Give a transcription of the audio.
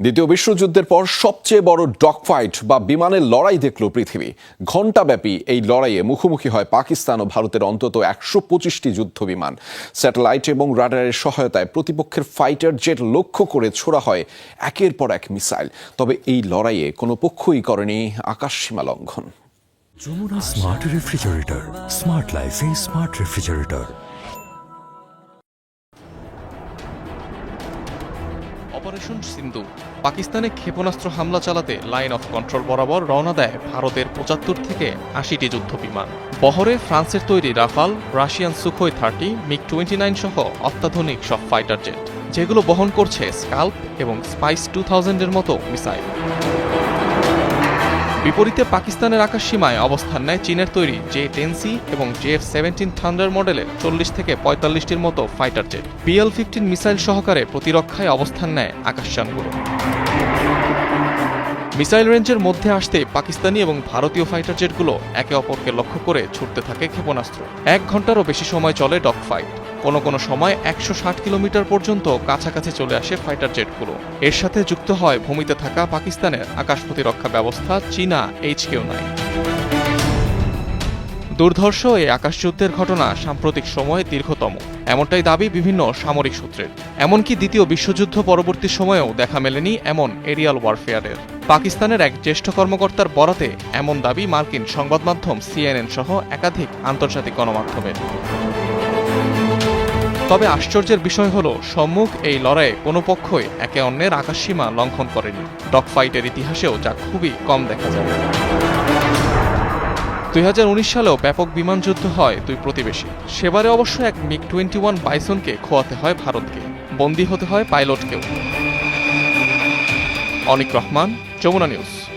দ্বিতীয় বিশ্বযুদ্ধের পর সবচেয়ে বড় ডগ ফাইট বা বিমানের লড়াই দেখল পৃথিবী। ঘণ্টাব্যাপী এই লড়াইয়ে মুখোমুখি হয় পাকিস্তান ও ভারতের অন্তত একশো পঁচিশটি যুদ্ধ বিমান স্যাটেলাইট এবং রাডারের সহায়তায় প্রতিপক্ষের ফাইটার জেট লক্ষ্য করে ছোড়া হয় একের পর এক মিসাইল। তবে এই লড়াইয়ে কোনো পক্ষই করেনি আকাশসীমা লঙ্ঘন। যমুনা স্মার্ট রেফ্রিজারেটর, স্মার্ট লাইফে স্মার্ট রেফ্রিজারেটর। অপারেশন সিন্ধু। পাকিস্তানে ক্ষেপণাস্ত্র হামলা চালাতে লাইন অফ কন্ট্রোল বরাবর রওনা দেয় ভারতের পঁচাত্তর থেকে আশিটি যুদ্ধ বিমান বহরে ফ্রান্সের তৈরি Rafale, Russian Sukhoi thirty, MiG twenty nine সহ অত্যাধুনিক সব ফাইটার জেট, যেগুলো বহন করছে স্কাল্প এবং স্পাইস টু থাউজেন্ডের মতো মিসাইল। বিপরীতে পাকিস্তানের আকাশ সীমায় অবস্থান নেয় চীনের তৈরি জে টেন সি এবং জে এফ সেভেন্টিন থান্ডার মডেলের চল্লিশ থেকে পঁয়তাল্লিশটির মতো fighter jet PL fifteen missile সহকারে প্রতিরক্ষায় অবস্থান নেয় আকাশযানগুলো মিসাইল রেঞ্জের মধ্যে আসতে পাকিস্তানি এবং ভারতীয় ফাইটার জেটগুলো একে অপরকে লক্ষ্য করে ছুটতে থাকে ক্ষেপণাস্ত্র। এক ঘন্টারও বেশি সময় চলে ডগ ফাইট কোনো কোনো সময় একশো ষাট কিলোমিটার পর্যন্ত কাছাকাছি চলে আসে ফাইটার জেটগুলো এর সাথে যুক্ত হয় ভূমিতে থাকা পাকিস্তানের আকাশ প্রতিরক্ষা ব্যবস্থা, চীনা এইচ কেউ নাই দুর্ধর্ষ এই আকাশযুদ্ধের ঘটনা সাম্প্রতিক সময়ে দীর্ঘতম। এমনটাই দাবি বিভিন্ন সামরিক সূত্রের। এমনকি দ্বিতীয় বিশ্বযুদ্ধ পরবর্তী সময়েও দেখা মেলেনি এমন এরিয়াল ওয়ারফেয়ারের। পাকিস্তানের এক জ্যেষ্ঠ কর্মকর্তার বরাতে এমন দাবি মার্কিন সংবাদ মাধ্যম সিএনএন সহ একাধিক আন্তর্জাতিক গণমাধ্যমের। তবে আশ্চর্যের বিষয় হল, সম্মুখ এই লড়াইয়ে কোনো পক্ষই একে অন্যের আকাশসীমা লঙ্ঘন করেনি। ডগ ফাইটের ইতিহাসেও যা খুবই কম দেখা যায়। দুই হাজার উনিশ সালেও ব্যাপক বিমান যুদ্ধ হয় দুই প্রতিবেশী। সেবারে অবশ্য এক মিগ টোয়েন্টি ওয়ান বাইসনকে খোয়াতে হয় ভারতকে। বন্দী হতে হয় পাইলটকেও। অনিক রহমান, যমুনা নিউজ।